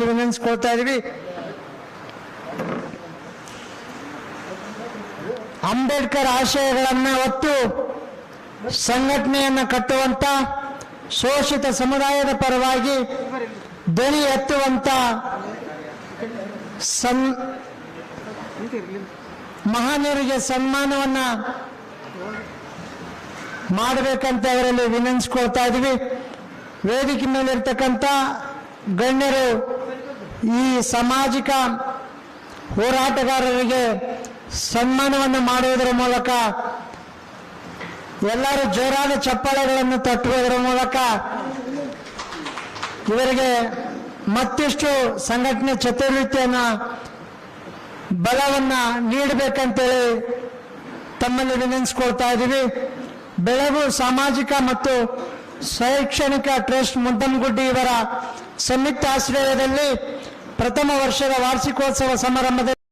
ತಮ್ಮಲ್ಲಿ ವಿನಂತಿಸ್ಕೊಳ್ತಾ ಇದೀವಿ ಅಂಬೇಡ್ಕರ್ ಆಶಯಗಳನ್ನ ಒತ್ತು ಸಂಘಟನೆಯನ್ನು ಕಟ್ಟುವಂತ, ಶೋಷಿತ ಸಮುದಾಯದ ಪರವಾಗಿ ಧ್ವನಿ ಎತ್ತುವಂತ ಸನ್ ಸನ್ಮಾನವನ್ನ ಮಾಡಬೇಕಂತ ಅವರಲ್ಲಿ ವಿನಂತಿಸ್ಕೊಳ್ತಾ ಇದ್ವಿ. ವೇದಿಕೆ ಮೇಲೆ ಇರ್ತಕ್ಕಂಥ ಗಣ್ಯರು ಈ ಸಾಮಾಜಿಕ ಹೋರಾಟಗಾರರಿಗೆ ಸನ್ಮಾನವನ್ನು ಮಾಡುವುದರ ಮೂಲಕ ಎಲ್ಲರೂ ಜೋರಾದ ಚಪ್ಪಾಳೆಗಳನ್ನು ತಟ್ಟುವುದರ ಮೂಲಕ ಇವರಿಗೆ ಮತ್ತಿಷ್ಟು ಸಂಘಟನೆ ಚತುರ್ವೃತ್ತಿಯನ್ನ ಬಲವನ್ನ ನೀಡಬೇಕಂತೇಳಿ ತಮ್ಮಲ್ಲಿ ವಿನಂತಿಸ್ಕೊಳ್ತಾ ಇದ್ದೀವಿ. ಬೆಳಗು ಸಾಮಾಜಿಕ ಮತ್ತು ಶೈಕ್ಷಣಿಕ ಟ್ರಸ್ಟ್ ಮುದ್ದನ್ಗುಡ್ಡಿ ಇವರ ಸಂಯುಕ್ತ ಆಶ್ರಯದಲ್ಲಿ ಪ್ರಥಮ ವರ್ಷದ ವಾರ್ಷಿಕೋತ್ಸವ ಸಮಾರಂಭದಲ್ಲಿ